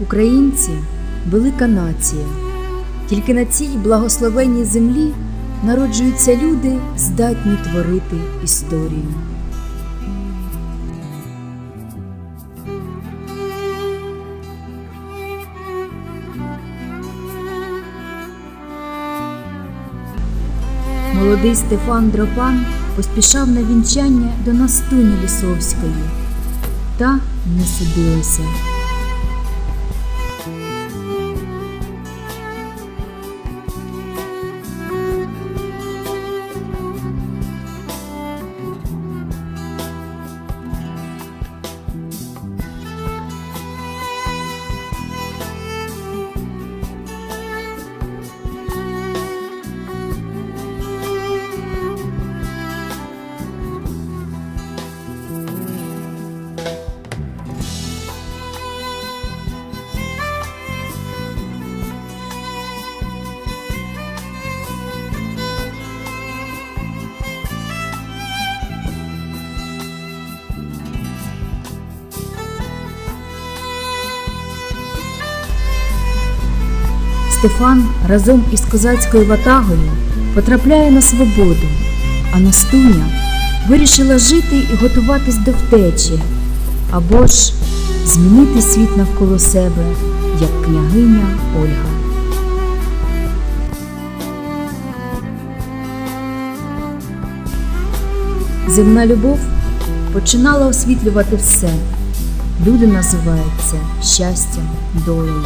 Українці велика нація. Тільки на цій благословенній землі народжуються люди, здатні творити історію. Молодий Стефан Дропан поспішав на вінчання до Настуні Лісовської, та не судилася. Стефан разом із козацькою ватагою потрапляє на свободу, а Настуня вирішила жити і готуватись до втечі, або ж змінити світ навколо себе, як княгиня Ольга. Земна любов починала освітлювати все. Люди називають це щастям, долею.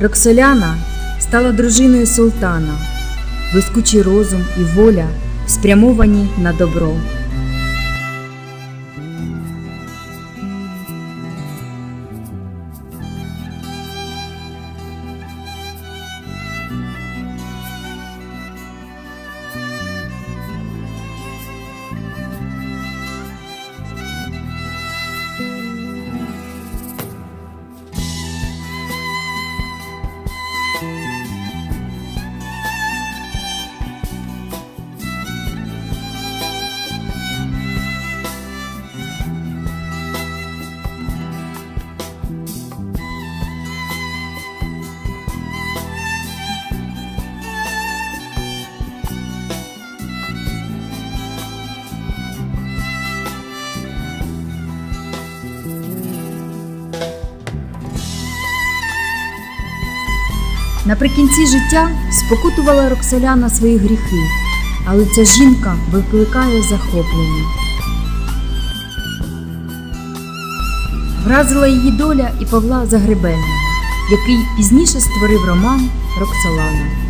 Роксоляна стала дружиною султана, блискучий розум і воля спрямовані на добро. Наприкінці життя спокутувала Роксоляна свої гріхи, але ця жінка викликає захоплення. Вразила її доля і Павла Загребельного, який пізніше створив роман Роксолана.